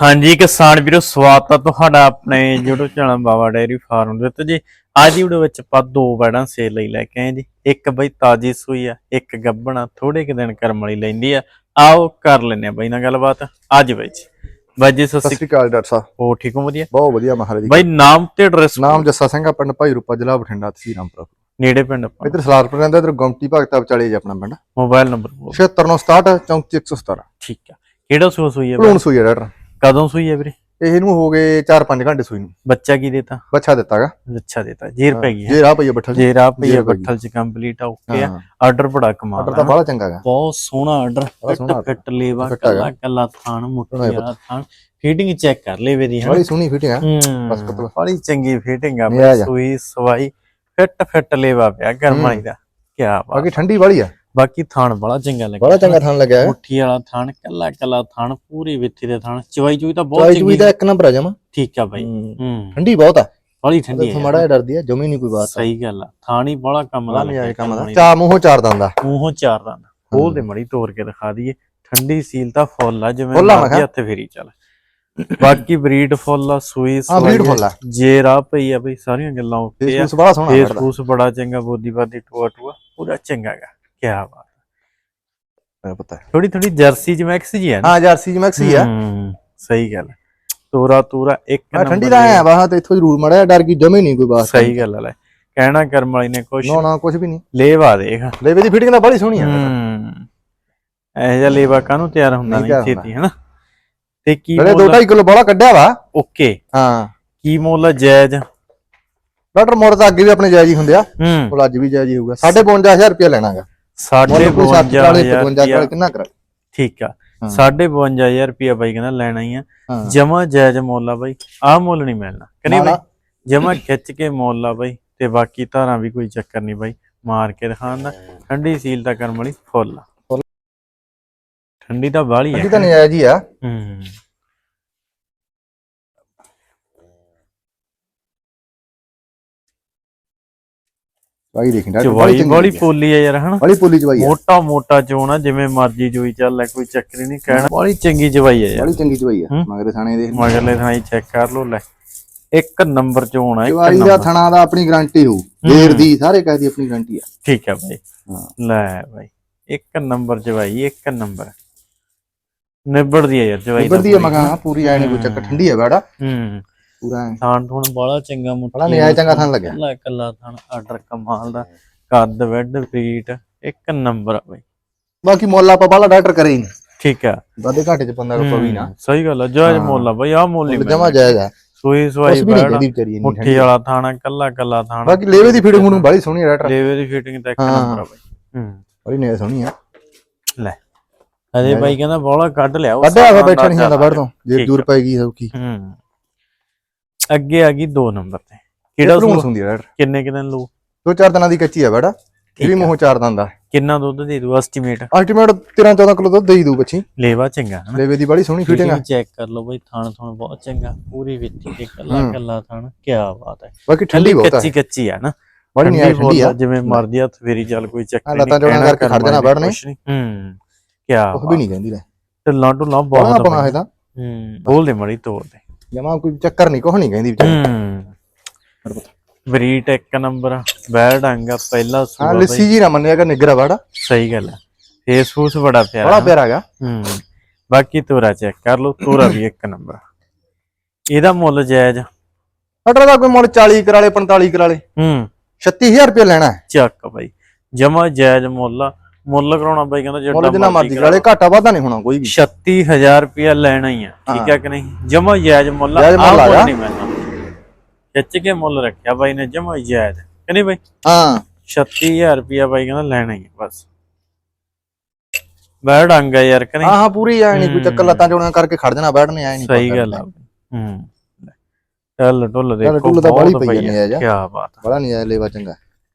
ਹਾਂਜੀ ਕਿਸਾਨ ਵੀਰੋ ਸਵਾਗਤ ਹੈ ਤੁਹਾਡਾ ਆਪਣੇ YouTube channel Baba dairy farm ਦੇ ਉੱਤੇ ਜੀ। ਅੱਜ ਦੀ ਵੀਡੀਓ ਵਿੱਚ ਆਪਾਂ ਦੋ ਬੈੜਾਂ ਸੇਲ ਲਈ ਲੈ ਕੇ ਆਏ ਜੀ। ਇੱਕ ਬਈ ਤਾਜੀ ਸੂਈ ਆ ਇੱਕ ਗੱਬਣਾ ਥੋੜੇ ਕੁ ਦਿਨ ਕਰਮ ਵਾਲੀ ਲੈਂਦੀ ਆ। ਆਓ ਕਰ ਲੈਨੇ ਆ ਬਈ ਨਾਲ ਗੱਲਬਾਤ। ਅੱਜ ਜੀ। ਬਾਈ ਜੀ ਸਤਿ ਸ਼੍ਰੀ ਅਕਾਲ ਡਾਕਟਰ ਸਾਹਿਬ। ਹੋ ਠੀਕ ਹੋ? ਵਧੀਆ? ਬਹੁਤ ਵਧੀਆ ਮਹਾਰਾਜ ਜੀ। ਬਾਈ ਨਾਮ ਤੇ ਐਡਰੈਸ ਨਾਮ ਜੱਸਾ ਸਿੰਘ ਆ ਪਿੰਡ ਭਾਈ ਰੂਪਾ ਜ਼ਿਲ੍ਹਾ ਬਠਿੰਡਾ ਤਹਿਸੀਲ ਰਾਮਪੁਰਾ। ਨੇੜੇ ਪਿੰਡ ਆਪਾਂ। ਇੱਧਰ ਸਲਾਰਪੁਰ ਰਹਿੰਦਾ ਇੱਧਰ ਗੁੰਮਟੀ ਭਗਤਾ ਵਿਚਾਲੇ ਜੀ ਆਪਣਾ ਪਿੰਡ। ਮੋਬਾਈਲ ਨੰਬਰ ਬੋਲ। 76967 34117 ਠੀਕ ਆ। ਕਿਹੜਾ ਸੂਆ ਸੂਈ ਹੈ? ਭਲੂਣ ਸੂਈ ਆ ਡਾਕਟਰ। ਕਦੋਂ ਸੂਈ ਹੈ ਵੀਰੇ? ਇਹ ਇਹਨੂੰ ਹੋ ਗਏ 4-5 ਘੰਟੇ ਸੂਈ ਨੂੰ। ਬੱਚਾ ਕੀ ਦੇਤਾ? ਬੱਚਾ ਦਿੱਤਾਗਾ। ਅੱਛਾ ਦੇਤਾ। ਜੇਰ ਪੈ ਗਈ ਹੈ। ਜੇ ਰਾਹ ਪਈ ਆ ਬੱਠਲ ਜੇਰ ਆ ਪਈ ਹੈ ਜੇਰ। ਬੱਠਲ ਚ ਕੰਪਲੀਟ ਆ ਓਕੇ ਆ। ਹਾਂ ਆਰਡਰ ਬੜਾ ਕਮਾਲ ਆਰਡਰ ਆ ਤਾਂ ਨਾ। ਬੜਾ ਚੰਗਾ ਗਾ ਬਹੁਤ ਸੋਹਣਾ ਆਰਡਰ। ਫਿੱਟ ਫਿੱਟ ਲੇਵਾ। ਕੱਲਾ ਕੱਲਾ ਥਾਣ ਮੁੱਠੀ ਸੋਹਣਾ ਵਾਲਾ ਥਾਣ ਫੀਟਿੰਗ ਚੈੱਕ ਕਰ ਲੈਵੇ ਦੀ ਬੜੀ ਸੋਹਣੀ ਫਿਟਿੰਗ ਆ। ਹੂੰ ਬਸ ਕਤਲ। ਬੜੀ ਚੰਗੀ ਫੀਟਿੰਗ ਆ ਆ। ਸੂਈ ਸਵਾਈ। ਫਿੱਟ ਫਿੱਟ ਲੇਵਾ ਪਿਆ ਗਰਮਾਈ ਦਾ। ਕੀ ਬਾਤ ਬਾਕੀ ਠੰਡੀ ਵਾਲੀ ਆ। ਬਾਕੀ ਥਾਣ ਬੜਾ ਚੰਗਾ ਲੱਗਿਆ ਬੜਾ ਚੰਗਾ ਥਣ ਲੱਗਿਆ। ਮੁੱਠੀ ਵਾਲਾ ਥਾਣ ਕੱਲਾ ਕੱਲਾ ਥਾਣ ਪੂਰੀ ਵਿੱਥੀ ਦੇ ਥਾਣ। ਚਵਾਈ ਚੂਈ ਤਾਂ ਬਹੁਤ ਚੰਗੀ ਦਾ ਇੱਕ ਨੰਬਰ ਆ ਜਮਾ। ਠੀਕ ਆ ਬਾਈ। ਹੂੰ। ਠੰਡੀ ਬਹੁਤ ਆ। ਬੜੀ ਠੰਡੀ ਹੈ। ਮਾੜਾ ਡਰਦੀ ਆ ਜਮੀ ਨਹੀਂ ਕੋਈ ਬਾਤ। ਸਹੀ ਗੱਲ ਆ। ਥਾਣ ਹੀ ਬੜਾ ਕੰਮ ਦਾ ਆਏ ਕੰਮ ਦਾ। ਲੱਗਿਆ ਚਾ ਮੂੰਹੋਂ ਚਾਰ ਦੰਦਾ ਮੂੰਹੋਂ ਚਾਰ ਦੰਦ। ਖੋਲ ਦੇ ਮੜੀ ਤੋੜ ਕੇ ਦਿਖਾ ਦਈਏ। ਠੰਡੀ ਸੀਲ ਤਾਂ ਫੁੱਲ ਆ ਜਿਵੇਂ ਫੁੱਲ ਆ ਮੈਂ ਮਰਜ਼ੀ ਕਿਹਾ। ਹੱਥ ਫੇਰੀ ਚੱਲ। ਬਾਕੀ ਬਰੀਡ ਫੁੱਲ ਆ ਸੂਈ ਹਾਂ ਬਰੀਡ ਸਵਾਈ ਫੁੱਲ ਆ। ਜੇਰਾ ਪਈ ਆ ਬਈ ਸਾਰੀਆਂ ਗੱਲਾਂ ਓਕੇ ਆ। ਫੇਸ ਬੜਾ ਸੋਹਣਾ ਫੇਸ ਬੜਾ ਚੰਗਾ ਬੋਦੀ ਬਾਦੀ ਟੂਆ ਟੂਆ ਪੂਰਾ ਚੰਗਾ ਗਾ ਕੀ ਬਾਤ ਮੈਨੂੰ ਪਤਾ ਹੈ। ਥੋੜੀ ਥੋੜੀ ਜਰਸੀ ਚ ਮੈਕਸ ਜੀ ਨਾ। ਹਾਂ ਜਰਸੀ ਚ ਮੈਕਸੀ ਆ। ਹੂੰ, ਸਹੀ ਗੱਲ ਤੋਰਾ ਤੋਰਾ ਇੱਕ ਮੈਂ ਠੰਡੀ ਦਾ। ਆਇਆ ਬਾਹਾਂ ਤੇ ਇੱਥੋਂ ਜ਼ਰੂਰ ਮੜਿਆ ਡਰ ਗਈ ਜਮੇ ਨਹੀਂ ਕੋਈ ਬਾਤ। ਸਹੀ ਗੱਲ ਲੈ। ਕਹਿਣਾ ਕਰਮ ਵਾਲੀ ਨੇ ਕੁਛ। ਨਾ ਨਾ ਕੁਝ ਵੀ ਨਹੀਂ। ਲੇਵਾ ਦੇਖ। ਲੇਵੇ ਦੀ ਫਿਟਿੰਗ ਤਾਂ ਬੜੀ ਸੋਹਣੀ ਆ। ਹੂੰ। ਇਹ ਜਿਹਾ ਲੇਵਾ ਕਾਹਨੂੰ ਤਿਆਰ ਹੁੰਦਾ ਨਹੀਂ ਨਹੀਂ ਤਿਆਰ ਛੇਤੀ ਹਨਾ? ਤੇ ਕੀ ਜਿਹੜੇ ਮੁੱਲ 2.5 ਕਿਲੋ ਬੜਾ ਕੱਢਿਆ ਵਾ। ਓਕੇ। ਹਾਂ। ਕੀ ਮੁੱਲ ਆ ਜਾਇਜ਼? ਡਾਕਟਰ ਮੋਰ ਤਾਂ ਅੱਗੇ ਵੀ ਆਪਣੇ ਜਾਇਜ਼ ਹੀ ਹੁੰਦੇ ਆ। ਹੂੰ। ਕੋਲ ਅੱਜ ਵੀ ਜਾਇਜ਼ ਹੀ ਹੋਊਗਾ। 55000 ਰੁਪਏ ਲੈਣਾਗਾ। ਸਾਢੇ ਕੋਈ 60 40 52000 55 40 ਕਿੰਨਾ ਕਰ। ਠੀਕ ਆ। ਹਾਂ। ਸਾਢੇ 52000 ਰੁਪਿਆ ਬਾਈ ਕਹਿੰਦਾ ਲੈਣਾ ਹੀ ਆ। ਹਾਂ। ਜਮਾ ਜਾਇਜ਼ ਮੁੱਲ ਆ ਬਾਈ। ਆਹ ਮੁੱਲ ਨਹੀਂ ਮਿਲਣਾ। ਕਿ ਨਹੀਂ ਨਾ, ਬਾਈ। ਜਮਾ ਖਿੱਚ ਕੇ ਮੁੱਲ ਆ ਬਾਈ। ਤੇ ਬਾਕੀ ਧਾਰਾਂ ਵੀ ਕੋਈ ਚੱਕਰ ਨਹੀਂ ਬਾਈ। ਮਾਰ ਕੇ ਦਿਖਾਉਣ ਦਾ। ਠੰਡੀ ਸੀਲ ਤਾਂ ਕਰਮ ਵਾਲੀ ਫੁੱਲ ਆ। ਠੰਡੀ ਤਾਂ ਬਾਹਲੀ ਅੱਡੀ ਆ ਤਾਂ ਨਜਾਇਜ਼ ਹੀ ਆ। ਹੂੰ। ਬਾਈ ਦੇਖੀ ਡਾਕਟਰ ਚਵਾਈ ਬੜੀ ਪੋਲੀ ਆ ਯਾਰ ਹਨਾ? ਬੜੀ ਪੋਲੀ ਚਵਾਈ ਆ। ਮੋਟਾ ਮੋਟਾ ਚੋਣਾ ਜਿਵੇਂ ਮਰਜ਼ੀ ਜੋਈ ਚੱਲ ਲੈ ਕੋਈ ਚੱਕਰ ਹੀ ਨਹੀਂ ਕਹਿਣਾ ਬੜੀ ਚੰਗੀ ਚਵਾਈ ਆ ਯਾਰ। ਬੜੀ ਚੰਗੀ ਚਵਾਈ ਆ। ਹੂੰ। ਮਗਰੇ ਥਾਣੇ ਦੇਖ ਮਗਰਲੇ ਥਾਈ ਚੈੱਕ ਕਰ ਲੋ ਲੈ। ਇੱਕ ਨੰਬਰ ਚੋਣਾ ਇੱਕ ਚਵਾਈ ਦਾ ਨੰਬਰ। ਥਣਾ ਦਾ ਆਪਣੀ ਗਾਰੰਟੀ ਹੋਊ। ਦੇਰ ਦੀ ਸਾਰੇ ਕਹਿ ਦੀ ਆਪਣੀ ਗਾਰੰਟੀ ਆ। ਠੀਕ ਹੈ ਬਾਈ। ਹਾਂ। ਲੈ ਬਾਈ ਇੱਕ ਨੰਬਰ ਚਵਾਈ ਇੱਕ ਨੰਬਰ। ਨਿਬੜਦੀ ਹੈ ਯਾਰ ਚਵਾਈ ਇੱਧਰ ਦੀ ਆ ਮਗਾ ਪੂਰੀ ਨਹੀਂ ਕੋਈ ਚੱਕਰ ਠੰਡੀ ਆ ਬੜਾ। ਹੂੰ। ਪੂਰਾ ਐਂ। ਥਾਣ ਥੁਣ ਬੜਾ ਚੰਗਾ ਮੁੱਠੀ ਬੜਾ ਨਜਾਇਜ਼ ਚੰਗਾ ਥਣ ਲੱਗਿਆ। ਕੱਲਾ ਕੱਲਾ ਥਾਣ ਆਰਡਰ ਕਮਾਲ ਦਾ। ਕੱਦ ਵੈਡ ਫੀਟ ਇੱਕ ਨੰਬਰ ਆ ਬਾਈ। ਬਾਕੀ ਮੁੱਲ ਆਪਾਂ ਬਾਲਾ ਡਾਕਟਰ ਕਰੇ ਹੀ ਨਹੀਂ। ਠੀਕ ਆ। ਵਾਦੇ ਘਾਟੇ ਚ ਪੰਦਾ ਰੁਪਾ ਵੀ ਨਾ। ਹੂੰ, ਸਹੀ ਗੱਲ ਆ ਜਾਇਜ਼। ਮੁੱਲ ਆ ਬਾਈ ਆ ਮੁੱਲ ਹੀ ਜਮਾ ਜਾਇਜ਼ ਆ। ਸੂਈ ਕੁਛ ਸਵਾਈ ਵੀ ਨਹੀਂ ਬੈੜ ਕਹਿੰਦੀ ਵਿਚਾਰੀ ਇੰਨੀ ਮੁੱਠੀ ਵਾਲਾ ਥਾਣਾ ਕੱਲਾ ਕੱਲਾ ਥਾਣਾ ਬਾਕੀ ਲੇਵੇ ਦੀ ਫਿਟਿੰਗ ਨੂੰ ਬੜੀ ਸੋਹਣੀ ਆ ਡਾਕਟਰ। ਲੇਵੇ ਦੀ ਫਿਟਿੰਗ ਤਾਂ ਇੱਕ ਹਾਂ। ਨੰਬਰ ਆ ਬਾਈ। ਹੂੰ। ਬੜੀ ਨੇ ਸੋਹਣੀ ਆ। ਲੈ। ਅਜੇ ਬਾਈ ਕਹਿੰਦਾ ਬੋਲਾ ਕੱਢ ਲਿਆ ਉਹ ਕੱਢਿਆ ਵਾ ਸਾਰਾ ਬੈਠਾ ਨਹੀਂ ਜਾਂਦਾ ਵੜ ਤੋਂ। ਜੇ ਠੀਕ ਦੂਰ। ਪੈ ਗਈ ਸੌਖੀ। ਹੂੰ। ਅੱਗੇ ਆ ਗਈ 2 ਨੰਬਰ ਤੇ। ਕਿਹੜਾ ਸੂਆ? ਹੁੰਦੀ ਆ ਡਾਕਟਰ ਕਿੰਨੇ ਕਿੰਨੇ ਲੂ ਦੋ ਚਾਰ ਦਿਨਾਂ ਦੀ ਕੱਚੀ ਆ ਬੜਾ ਇਹ ਵੀ ਆ। ਮੂੰਹੋਂ ਚਾਰ ਦੰਦਾ ਕਿੰਨਾ ਦੁੱਧ ਦੇ ਦੂ ਐਸਟੀਮੇਟ ਅਲਟੀਮੇਟ 13 14 ਕਿਲੋ ਦੁੱਧ ਦੇ ਹੀ ਦੂ ਬੱਚੀ। ਲੇਵਾ ਚੰਗਾ ਹਨਾ ਲੇਵੇ ਦੀ ਬੜੀ ਸੋਹਣੀ ਫਿਟਿੰਗ ਆ। ਚੈੱਕ ਕਰ ਲਓ ਬਈ ਥਾਣ ਥਾਣ ਬਹੁਤ ਚੰਗਾ। ਪੂਰੀ ਵਿੱਤੀ ਤੇ ਕੱਲਾ ਹੂੰ। ਕੱਲਾ ਥਾਣ ਕੀ ਬਾਤ ਹੈ। ਬਾਕੀ ਠੰਡੀ ਬਹੁਤ ਆ। ਕੱਚੀ ਕੱਚੀ ਆ ਨਾ। ਬੜੀ ਨਹੀਂ ਆਈ ਠੰਡੀ ਆ ਜਿਵੇਂ ਮਰਦੀ ਹੱਥ ਫੇਰੀ ਚੱਲ ਕੋਈ ਆਹ ਨਹੀਂ ਲੱਤਾਂ ਜੋੜਾਂ ਕਰਕੇ ਖੜ ਜਾਣਾ ਵੜਨੇ। ਹੂੰ ਕੀ ਕੁਝ ਵੀ ਨਹੀਂ ਕਹਿੰਦੀ ਲੈ ਢਿੱਲਾਂ ਢੁੱਲਾਂ ਬਹੁਤ ਬਹੁਤ ਆਪਣਾ ਇਹਦਾ ਹੂੰ ਬੋਲ ਦੇ ਮੜੀ ਤੋੜ ਦੇ ਜਮਾ ਕੋਈ ਚੱਕਰ ਨਹੀਂ ਕੁਝ ਨਹੀਂ ਕਹਿੰਦੀ ਵਿਚਾਰੀ। ਬਰੀਟ ਇੱਕ ਨੰਬਰ ਬੈੜ ਡੰਗ ਪਹਿਲਾ ਸੂਆ ਹਾਂ ਲੱਸੀ ਜੀ ਨਾ ਮੰਨਿਆ ਕਰ ਨਿਗਰਾ ਵੜਾ। ਸਹੀ ਗੱਲ ਹੈ ਫੇਸ ਫੂਸ ਬੜਾ ਪਿਆਰਾ। ਬੜਾ ਪਿਆਰਾ ਹੈਗਾ। ਹੂੰ। ਬਾਕੀ ਤੋਰਾ ਚੈੱਕ ਕਰ ਲਓ ਤੋਰਾ ਵੀ ਇੱਕ ਨੰਬਰ ਇਹਦਾ ਮੁੱਲ ਜਾਇਜ਼ ਅਟਰ ਦਾ ਕੋਈ ਮੁੱਲ 40 ਕਰਾਲੇ 45 ਕਰਾਲੇ। ਹੂੰ। 36000 ਰੁਪਏ ਲੈਣਾ ਹੈ। ਚੱਕ ਬਾਈ। ਜਮਾ ਜਾਇਜ਼ ਮੁੱਲ ਆ। ਮੁੱਲ ਕਰਾਉਣਾ ਬਾਈ ਕਹਿੰਦਾ ਮੁੱਲ ਜਿੰਨਾ ਮਰਜ਼ੀ ਕਰਾਲੇ ਘਾਟਾ ਵਾਧਾ ਨਹੀਂ ਹੋਣਾ ਕੋਈ ਵੀ। 36000 ਰੁਪਇਆ ਲੈਣਾ ਹੀ ਆ ਠੀਕ ਹੈ। ਕਿ ਨਹੀਂ? ਜਮਾ ਜਾਇਜ਼ ਮੁੱਲ ਆ। ਆਹ ਆ। ਨਹੀਂ ਮਿਲਣਾ ਖਿੱਚ ਕੇ ਮੁੱਲ ਰੱਖਿਆ ਬਾਈ ਨੇ ਜਮਾ ਜਾਇਜ਼। ਕਿ ਨਹੀਂ ਬਾਈ? ਹਾਂ। 36000 ਰੁਪਇਆ ਬਾਈ ਕਹਿੰਦਾ ਲੈਣਾ ਹੀ ਆ ਬਸ। ਡੰਗ ਆ ਯਾਰ ਕਿ ਨਹੀਂ? ਹਾਂ ਹਾਂ ਪੂਰੀ ਐ ਨਹੀਂ ਕੋਈ ਚੱਕਰ ਲੱਤਾਂ ਜੋੜਾਂ ਕਰਕੇ ਖੜ ਜਾਣਾ ਬੈਠਣੇ ਐ ਨਹੀਂ ਸਹੀ ਗੱਲ ਆ। ਹੂੰ। ਚੱਲ ਢੁੱਲ ਦੇਖੋ ਢੁੱਲ ਤਾਂ ਪਈ ਜਾਂਦੀ ਆ ਜਾ। ਕੀ ਬਾਤ ਆ। ਬੜਾ ਨਹੀਂ ਆਇਆ ਲੇਵਾ ਚੰਗਾ।